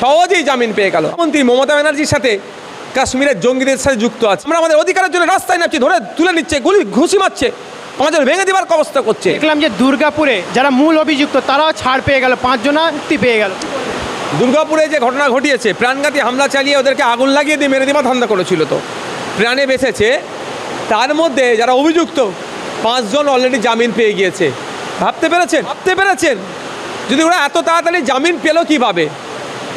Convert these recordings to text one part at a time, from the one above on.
সহজেই জামিন পেয়ে গেল। মন্ত্রী মমতা ব্যানার্জির সাথে কাশ্মীরের জঙ্গিদের সাথে যুক্ত আছে। আমরা আমাদের অধিকারের জন্য রাস্তায় নামছি ধরে তুলে নিচ্ছে গুলি ঘুষি মারছে আমাদের ভেঙে দেবার অবস্থা করছে। দেখলাম যে দুর্গাপুরে যারা মূল অভিযুক্ত তারাও ছাড় পেয়ে গেল পাঁচজনা মুক্তি পেয়ে গেল। দুর্গাপুরে যে ঘটনা ঘটিয়েছে প্রাণঘাতী হামলা চালিয়ে ওদেরকে আগুন লাগিয়ে দিয়ে মেরে দেওয়া ধান্দা করেছিল তো। প্রাণে বেঁচেছে তার মধ্যে যারা অভিযুক্ত পাঁচজন অলরেডি জামিন পেয়ে গিয়েছে। ভাবতে পেরেছেন? ভাবতে পেরেছেন? যদি ওরা এত তাড়াতাড়ি জামিন পেল কীভাবে?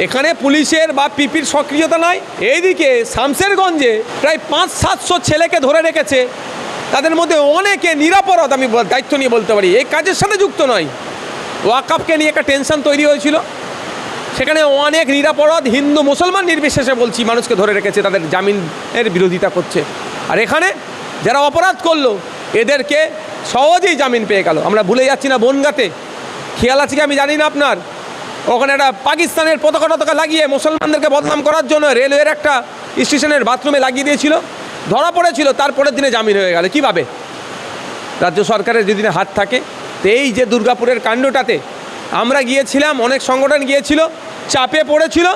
এখানে পুলিশের বা পিপির সক্রিয়তা নয় এইদিকে শামসেরগঞ্জে প্রায় পাঁচ, সাতশো ছেলেকে ধরে রেখেছে। তাদের মধ্যে অনেকে নিরাপরাধ, আমি দায়িত্ব নিয়ে বলতে পারি। এই কাজের সাথে যুক্ত নয়। ওয়াকাপকে নিয়ে একটা টেনশন তৈরি হয়েছিল। সেখানে অনেক নিরাপরাধ হিন্দু মুসলমান নির্বিশেষে বলছি, মানুষকে ধরে রেখেছে, তাদের জামিনের বিরোধিতা করছে। আর এখানে যারা অপরাধ করল, এদেরকে সহজেই জামিন পেয়ে গেল। আমরা ভুলে যাচ্ছি না বনগাতে। খেয়াল আছে কি আমি জানি না আপনার? ওখানে একটা পাকিস্তানের পতাকা টতাকা লাগিয়ে মুসলমানদেরকে বদনাম করার জন্য রেলওয়ের একটা স্টেশনের বাথরুমে লাগিয়ে দিয়েছিল। ধরা পড়েছিল তারপরের দিনে জামিন হয়ে গেল। কীভাবে রাজ্য সরকারের যদি না হাত থাকে তো এই যে দুর্গাপুরের কাণ্ডটাতে আমরা গিয়েছিলাম অনেক সংগঠন গিয়েছিল চাপে পড়েছিল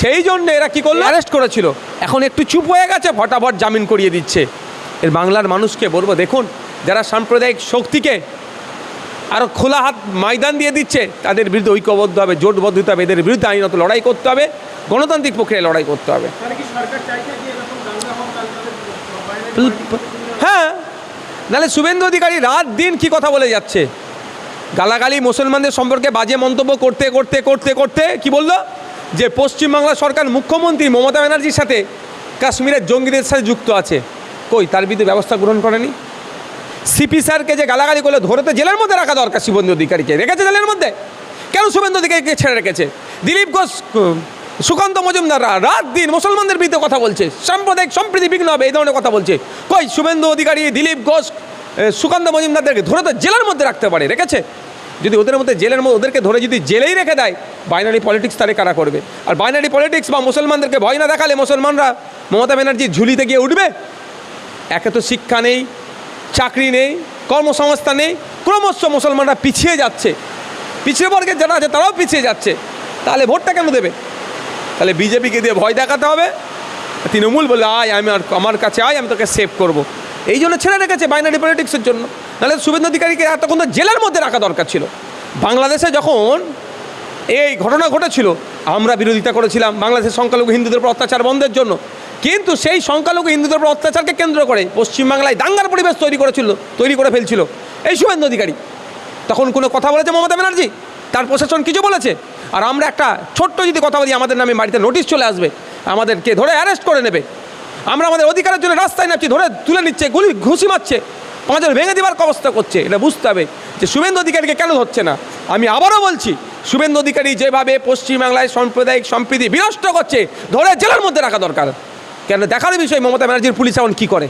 সেই জন্য এরা কি করল? অ্যারেস্ট করেছিল। এখন একটু চুপ হয়ে গেছে ফটাফট জামিন করিয়ে দিচ্ছে। এর বাংলার মানুষকে বলব দেখুন যারা সাম্প্রদায়িক শক্তিকে আরও খোলা হাত ময়দান দিয়ে দিচ্ছে। তাদের বিরুদ্ধে ঐক্যবদ্ধ হবে জোটবদ্ধ হতে হবে এদের বিরুদ্ধে আইনত লড়াই করতে হবে গণতান্ত্রিক প্রক্রিয়ায় লড়াই করতে হবে? হ্যাঁ। নাহলে শুভেন্দু অধিকারী রাত দিন কি কথা বলে যাচ্ছে? গালাগালি মুসলমানদের সম্পর্কে বাজে মন্তব্য করতে করতে করতে করতে কি বলল? যে পশ্চিমবাংলা সরকার মুখ্যমন্ত্রী মমতা ব্যানার্জির সাথে কাশ্মীরের জঙ্গিদের সাথে যুক্ত আছে। কই তার বিরুদ্ধে ব্যবস্থা গ্রহণ করেনি? সিপি স্যারকে যে গালাগালি করলে ধরতে জেলের মধ্যে রাখা দরকার শুভেন্দু অধিকারীকে। রেখেছে জেলের মধ্যে? কেন শুভেন্দু অধিকারীকে ছেড়ে রেখেছে? দিলীপ ঘোষ, সুকান্ত মজুমদাররা রাত দিন মুসলমানদের বিরুদ্ধে কথা বলছে। সাম্প্রদায়িক সম্প্রীতি বিঘ্ন হবে, এই ধরনের কথা বলছে। কই, শুভেন্দু অধিকারী, দিলীপ ঘোষ সুকান্ত মজুমদারদেরকে ধরে তো জেলের মধ্যে রাখতে পারে, রেখেছে? যদি ওদের মধ্যে জেলের মধ্যে ওদেরকে ধরে যদি জেলেই রেখে দেয় বাইনারি পলিটিক্স তারে কারা করবে? আর বাইনারি পলিটিক্স বা মুসলমানদেরকে ভয় না দেখালে মুসলমানরা মমতা ব্যানার্জির ঝুলিতে গিয়ে উঠবে? একে তো শিক্ষা নেই চাকরি নেই, কর্মসংস্থান নেই, ক্রমশ মুসলমানরা পিছিয়ে যাচ্ছে। পিছিয়ে বর্গের যারা আছে তারাও পিছিয়ে যাচ্ছে। তাহলে ভোটটা কেন দেবে? তাহলে বিজেপিকে দিয়ে ভয় দেখাতে হবে। তৃণমূল বলে, আয়, আমি আর আমার কাছে আয়, আমি তোকে সেভ করব। এই জন্য ছেড়ে রেখেছে বাইনারি পলিটিক্সের জন্য। নাহলে শুভেন্দু অধিকারীকে এতক্ষণ তো জেলের মধ্যে রাখা দরকার ছিল। বাংলাদেশে যখন এই ঘটনা ঘটেছিল, আমরা বিরোধিতা করেছিলাম বাংলাদেশের সংখ্যালঘু হিন্দুদের উপর অত্যাচার বন্ধের জন্য। কিন্তু সেই সংখ্যালঘু হিন্দুদের উপর অত্যাচারকে কেন্দ্র করে পশ্চিমবাংলায় দাঙ্গার পরিবেশ তৈরি করেছিল, তৈরি করে ফেলছিল। এই শুভেন্দু অধিকারী। তখন কোনো কথা বলেছে মমতা ব্যানার্জি? তার প্রশাসন কিছু বলেছে? আর আমরা একটা ছোট্ট যদি কথা বলি, আমাদের নামে বাড়িতে নোটিশ চলে আসবে, আমাদেরকে ধরে অ্যারেস্ট করে নেবে। আমরা আমাদের অধিকারের জন্য রাস্তায় নামছি, ধরে তুলে নিচ্ছে, গুলি, ঘুষি মারছে, আমাদের ভেঙে দেবার অবস্থা করছে। এটা বুঝতে হবে যে শুভেন্দু অধিকারীকে কেন ধরছে না। আমি আবারও বলছি, শুভেন্দু অধিকারী যেভাবে পশ্চিমবাংলায় সাম্প্রদায়িক সম্প্রীতি বিনষ্ট করছে, ধরে জেলার মধ্যে রাখা দরকার। কেন দেখার বিষয় মমতা ব্যানার্জির পুলিশ এখন কী করে?